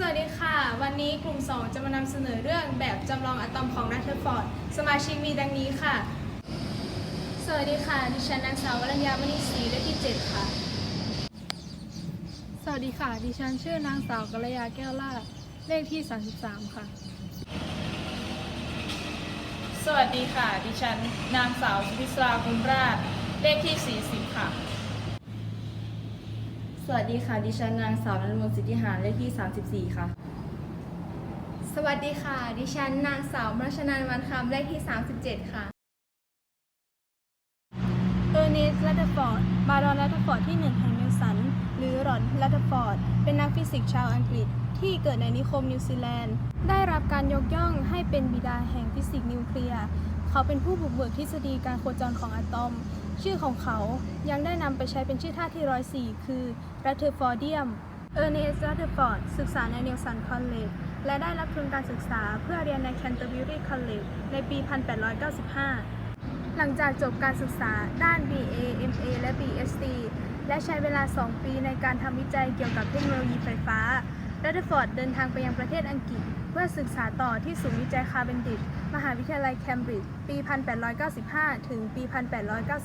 สวัสดีค่ะ วันนี้กลุ่ม 2 จะมานำเสนอเรื่องแบบจำลองอะตอมของรัตเทอร์ฟอร์ด สมาชิกมีดังนี้ค่ะ สวัสดีค่ะ ดิฉันนางสาววรัญญามณีศรีเลขที่7ค่ะ สวัสดีค่ะ ดิฉันชื่อนางสาวกัลยาแก้วล่าภเลขที่ 33 ค่ะ สวัสดีค่ะ ดิฉันนางสาวสุพิศราคุณราชเลขที่ 40 ค่ะ สวัสดีค่ะ ดิฉันนางสาวนรมนสิทธิหารเลขที่ 34 ค่ะ สวัสดีค่ะ ดิฉันนางสาวมรัชนันวันคำเลขที่ 37 ค่ะเออร์เนสต์ลัตเตอร์ฟอร์ด บารอนลัตเตอร์ฟอร์ดที่ 1 แห่งนิวสัน หรือรอนลัตเตอร์ฟอร์ด เป็นนักฟิสิกส์ชาวอังกฤษ ที่เกิดในนิคมนิวซีแลนด์ ได้รับการยกย่องให้เป็นบิดาแห่งฟิสิกส์นิวเคลียร์ เขาเป็นผู้บุกเบิกทฤษฎีการโคจรของอะตอม ชื่อของเขายังได้นำไปใช้เป็นชื่อท่าที่ 104 คือรัตเทอร์ฟอร์เดียม เออร์เนสต์ลัตเตอร์ฟอร์ดศึกษาในนิวสันคอลเลจและได้รับทุนการศึกษาเพื่อเรียนในแคนเตอร์บิวรีคอลเลจในปี 1895 หลังจากจบการศึกษาด้าน BA MA และ BSc และใช้เวลา 2 ปีในการทำวิจัยเกี่ยวกับเทคโนโลยีไฟฟ้า รัตเทอร์ฟอร์ดเดินทางไปยังประเทศอังกฤษ เพื่อศึกษาต่อที่ศูนย์วิจัยคาร์เบนดิชมหาวิทยาลัยเคมบริดจ์ปี 1895 ถึงปี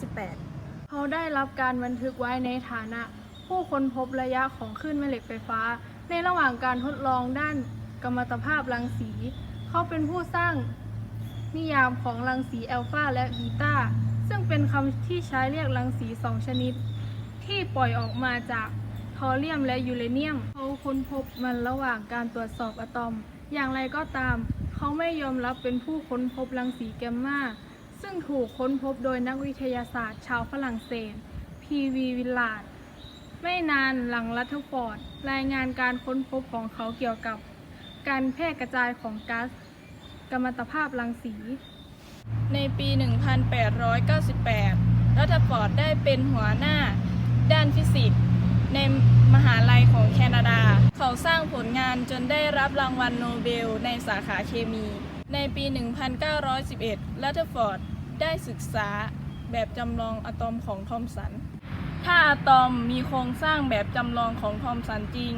1898 เขาได้รับการบันทึกไว้ในฐานะ ผู้ค้นพบระยะของคลื่นแม่เหล็กไฟฟ้า ในระหว่างการทดลองด้านกรรมตภาพรังสี เขาเป็นผู้สร้างนิยามของรังสีแอลฟาและบีตาซึ่งเป็นคำที่ใช้เรียกรังสีสองชนิด ที่ปล่อยออกมาจาก ทอเรียมและยูเรเนียมเขาค้นพบมันระหว่างการตรวจสอบอะตอม อย่างไรก็ตาม เขาไม่ยอมรับเป็นผู้ค้นพบรังสีแกมมาซึ่งถูกค้นพบโดยนักวิทยาศาสตร์ชาวฝรั่งเศส พีวีวิลลาด ไม่นานหลังรัตเทฟอร์ด รายงานการค้นพบของเขาเกี่ยวกับ การแพร่กระจายของก๊าซกัมมันตภาพรังสี ในปี 1898 รัตฟอร์ดได้เป็นหัวหน้าด้านฟิสิกส์ ในมหาลัยของแคนาดา เขาสร้างผลงานจนได้รับรางวัลโนเบลในสาขาเคมี ในปี 1911รัตฟอร์ดได้ศึกษาแบบจำลองอะตอมของทอมสัน ถ้าอะตอมมีโครงสร้างแบบจำลองของทอมสันจริง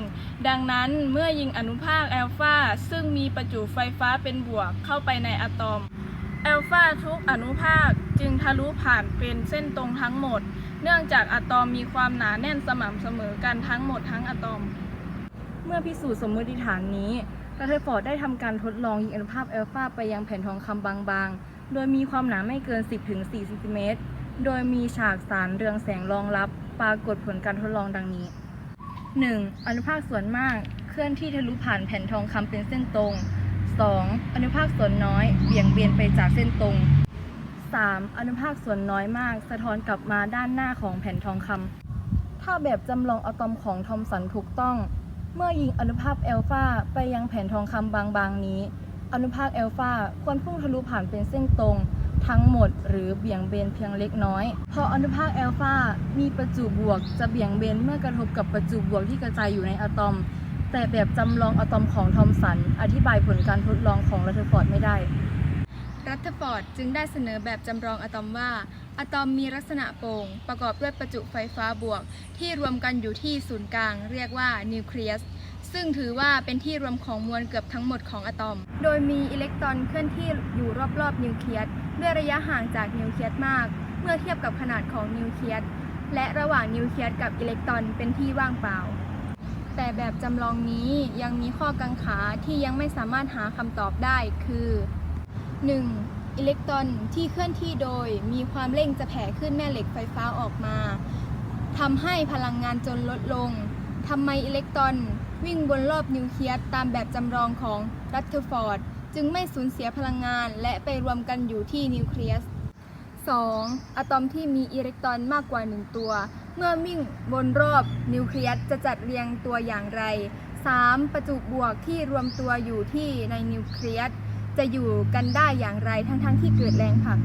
ดังนั้นเมื่อยิงอนุภาคแอลฟาซึ่งมีประจุไฟฟ้าเป็นบวกเข้าไปในอะตอมแอลฟาทุกอนุภาคจึงทะลุผ่านเป็นเส้นตรงทั้งหมด เนื่องจากอะตอมมีความหนาแน่นสม่ำเสมอกันทั้งหมดทั้งอะตอม เมื่อพิสูจน์สมมติฐานนี้รัตเทอร์ฟอร์ดได้ทำการทดลองยิงอนุภาคแอลฟาไปยังแผ่นทองคำบางๆ โดยมีความหนาไม่เกิน 10-4เซนติเมตร โดยมีฉากสารเรืองแสงรองรับ ปรากฏผลการทดลองดังนี้ 1. อนุภาคส่วนมากเคลื่อนที่ทะลุผ่านแผ่นทองคำเป็นเส้นตรง 2. อนุภาคส่วนน้อยเบี่ยงเบนไปจากเส้นตรง 3. อนุภาคส่วนน้อยมาก สะท้อนกลับมาด้านหน้าของแผ่นทองคำถ้าแบบจำลองอะตอมของทอมสันถูกต้อง เมื่อยิงอนุภาคแอลฟาไปยังแผ่นทองคำบางๆนี้ อนุภาคแอลฟาควรพุ่งทะลุผ่านเป็นเส้นตรง ทั้งหมดหรือเบี่ยงเบนเพียงเล็กน้อยพราะอนุภาคแอลฟามีประจุบวกจะเบี่ยงเบนเมื่อกระทบกับประจุบวกที่กระจายอยู่ในอะตอม แต่แบบจำลองอะตอมของทอมสัน อธิบายผลการทดลองของรัตเทอร์ฟอร์ดไม่ได้ รัตฟอร์ดจึงได้เสนอแบบจำลองอะตอมว่า อะตอมมีลักษณะโปร่ง ประกอบด้วยประจุไฟฟ้าบวก ที่รวมกันอยู่ที่ศูนย์กลาง เรียกว่านิวเคลียสซึ่งถือว่าเป็นที่รวมของมวลเกือบทั้งหมดของอะตอม โดยมีอิเล็กตรอนเคลื่อนที่อยู่รอบๆนิวเคลียสด้วยระยะห่างจากนิวเคลียสมาก เมื่อเทียบกับขนาดของนิวเคลียสและระหว่างนิวเคลียสกับอิเล็กตรอนเป็นที่ว่างเปล่า แต่แบบจำลองนี้ยังมีข้อกังขาที่ยังไม่สามารถหาคำตอบได้คือ 1. อิเล็กตรอนที่เคลื่อนที่โดยมีความเร่งจะแผ่ขึ้นแม่เหล็กไฟฟ้าออกมาทำให้พลังงานจนลดลงทำไมอิเล็กตรอนวิ่งบนรอบนิวเคลียสตามแบบจำลองของรัตเทอร์ฟอร์ดจึงไม่สูญเสียพลังงานและไปรวมกันอยู่ที่นิวเคลียส 2. อะตอมที่มีอิเล็กตรอนมากกว่า 1 ตัว เมื่อวิ่งบนรอบนิวเคลียสจะจัดเรียงตัวอย่างไร 3. ประจุบวกที่รวมตัวอยู่ที่ในนิวเคลียส จะอยู่กันได้อย่างไรทั้งๆทที่เกิดแรงผลัก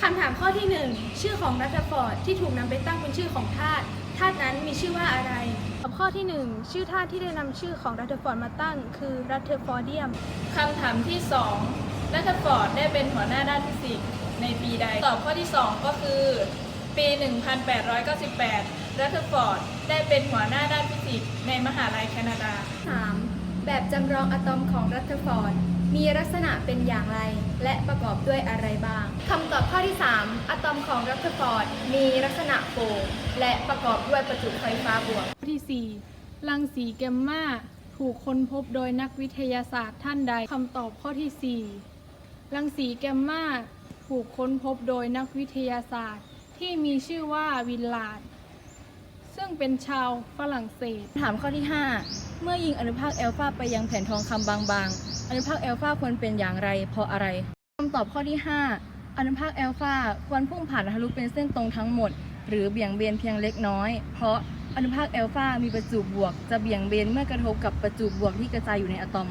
คำถามข้อที่ 1 ชื่อของรัตเทอร์ฟอร์ดที่ถูกนำไปตั้งเป็นชื่อของธาตุธาตุนั้นมีชื่อว่าอะไรตอบข้อที่ 1 ชื่อธาตุที่ได้นำชื่อของรัตเทอร์ฟอร์ดมาตั้ง คือรัตเทอร์ฟอร์เดียมคำถามที่ 2 รัตฟอร์ดได้เป็นหัวหน้าด้านฟิสิกส์ในปีใดตอบข้อที่ 2 ก็คือ ปี 1898 รัตเทอร์ฟอร์ดได้เป็นหัวหน้าด้านฟิสิกส์ในมหาลัยแคนาดา 3. แบบจำลองอะตอมของรัตเทอร์ฟอร์ดมีลักษณะเป็นอย่างไร และประกอบด้วยอะไรบ้างคำตอบข้อที่ 3 อะตอมของรัตเทอร์ฟอร์ดมีลักษณะโป่งและประกอบด้วยประจุไฟฟ้าบวก ข้อที่ 4 รังสีแกมมาถูกค้นพบโดยนักวิทยาศาสตร์ท่านใดคำตอบข้อที่ 4 รังสีแกมมาถูกค้นพบโดยนักวิทยาศาสตร์ ที่มีชื่อว่าวินลาด ซึ่งเป็นชาวฝรั่งเศส ถามข้อที่ 5 เมื่อยิงอนุภาคแอลฟาไปยังแผ่นทองคำบางๆ อนุภาคแอลฟาควรเป็นอย่างไรเพราะอะไรคำตอบข้อที่ 5 อนุภาคแอลฟาควรพุ่งผ่านทะลุเป็นเส้นตรงทั้งหมด หรือเบี่ยงเบนเพียงเล็กน้อย เพราะอนุภาคแอลฟามีประจุบวก จะเบี่ยงเบนเมื่อกระทบกับประจุบวกที่กระจายอยู่ในอะตอม